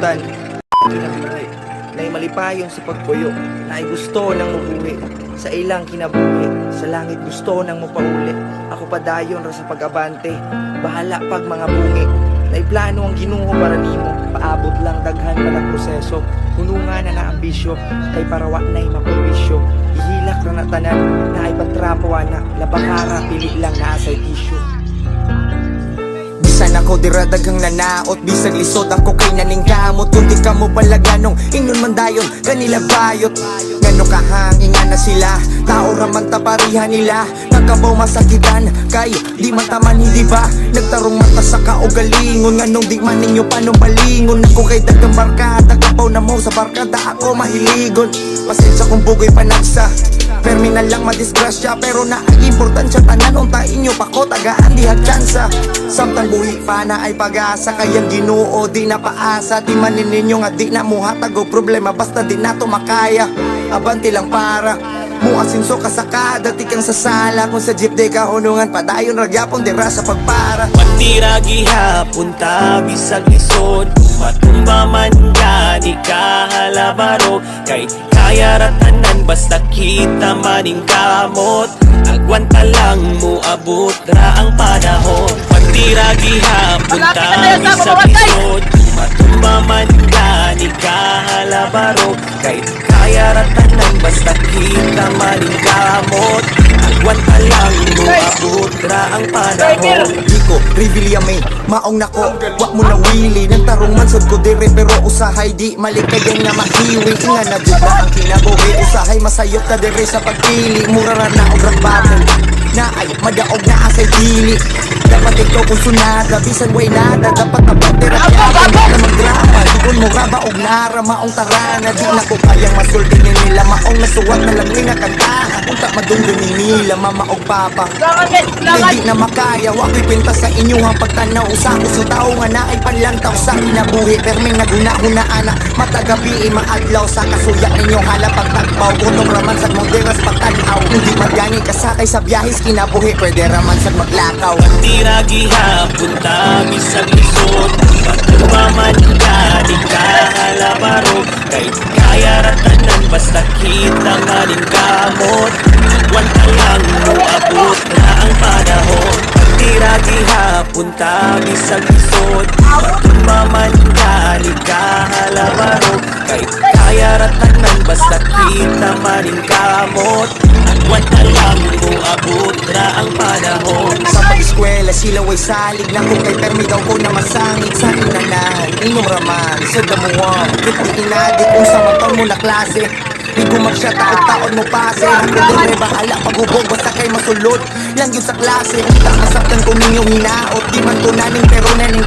Kinabuhi, na malipayon sa pagpuyo, na ay gusto ng mabuhi. Sa ilang kinabuhi, sa langit gusto ng mapauli. Ako pa dayon ra sa pag-abante, bahala pag mga bungi. Na plano ang ginuho para nimo, paabot lang daghan pa ng proseso. Hunungan na na ambisyo, kay parawa na'y maperwisyo. Ihilak na natanan, na ay patrapawa na, labakara, pili lang na asay tisyo. Bisan ako diradagang nanaot Bisag lisod ako kay naning kamot Kung di ka mo palaganong Ingnon man dayon kanila bayot. Ngano kahangin nga na sila Tao raman taparihan nila. Nagkabaw masakitan Kay di man taman hindi ba? Nagtarong mata sa kaugalingon Nganong di man ninyo panong balingon Ako kay dagang barkada Kabaw na mo sa barkada ako mahiligon. Pasensya kung bugoy panagsa Terminal lang madisgrasya Pero na ang importansya Tanan unta inyo pa ko Tagaan di tsansa Samtang buhi pa na ay pag-asa Kayang ginoo di na paasa. Di manin ninyo nga di na muhatag o problema Basta di na to makaya. Abanti lang para Muasinso ka sa kada Tikang sa sala Kung sa jeep di ka hunungan Padayon ragyapon Dira sa pagpara. Pagtira gihapon ta bisag lisod. Matumba man ka di ka halabaro. Kay kaya ratanan basta kita maning kamot. Agwanta lang mo abot ra ang panahon. Pagtira gihapon ta bisag lisod. Matumba man ka di ka halabaro. Kay kaya ratanan basta abot ra ang panahon. Diko, Revilla may Maong nako, wak mo na wili Nang tarong mansod ko dire Pero usahay di malikayang na mahiwi Nga na jud na ang kinabuhi? Usahay masayop ka dire sa pagpili. Mura ra na og battle Na ay madaog na asay dili. Dapat ikaw kung sunada. Bisan way nada. Dapat na na mo raba og nara Maong tarana. Di na ko kayang masulti ni nila Maong nasuwat na lang nga kantahan Unta madunggan ni nila Mama og papa. Hindi na makaya, wako'y pinta sa inyong pagtanaw Sa ako sa tao nga na ay panlantaw Sa kinabuhi, perming naguna-huna ana. Matagabi, maadlaw sa kasuya ninyong hala pagtagpaw Gutom raman sa mong deras pagtanaw Magani kasakay sa biyahis kinabuhi Pwede raman sa maglakaw. Tira gihapon ta bisag lisod. Matumba man ka di ka halabaro. Kay kaya ratanan basta kita maning kamot Wanta lang mo abot na ang panahon. Tira gihapon ta bisag lisod. Matumba man ka di ka halabaro. Kay kaya ratanan basta kita maning kamot. Wanta lang mo abot na ang panahon. Sa pag-eskwela, sila way salig Na kung kay permi ko na masangit Sa inanan, inom raman Sa damuhan, kita inadi Kung sa matang mo na klase. Di ko magsya taon-taon mo pase. Ako din bahala paghubog Basta kay masulod Lang yun sa klase Unta masaktan ko ninyong hinaot. Di man ko naning pero naning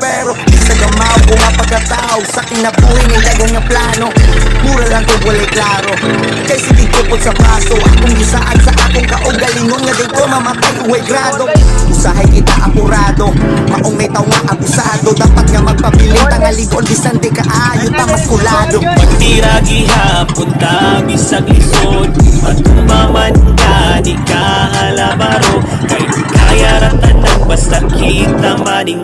Pero di sa gamaw ko nga pagkatao Sa kinabuhi ng dagang nga plano. Mura lang kung walay klaro. Kay sige ko sa paso Akong gisaan sa akong kaugalingon Nga din ko mamatay uway grado. Usahay kita apurado Maong may tao nga abusado. Dapat nga magpabiling Tangaligon bisan di kaayo Tamaskulado. Pagtira gihapon ta bisag lisod. Matumba man ka di ka halabaro Kay kaya ratanan basta kita maning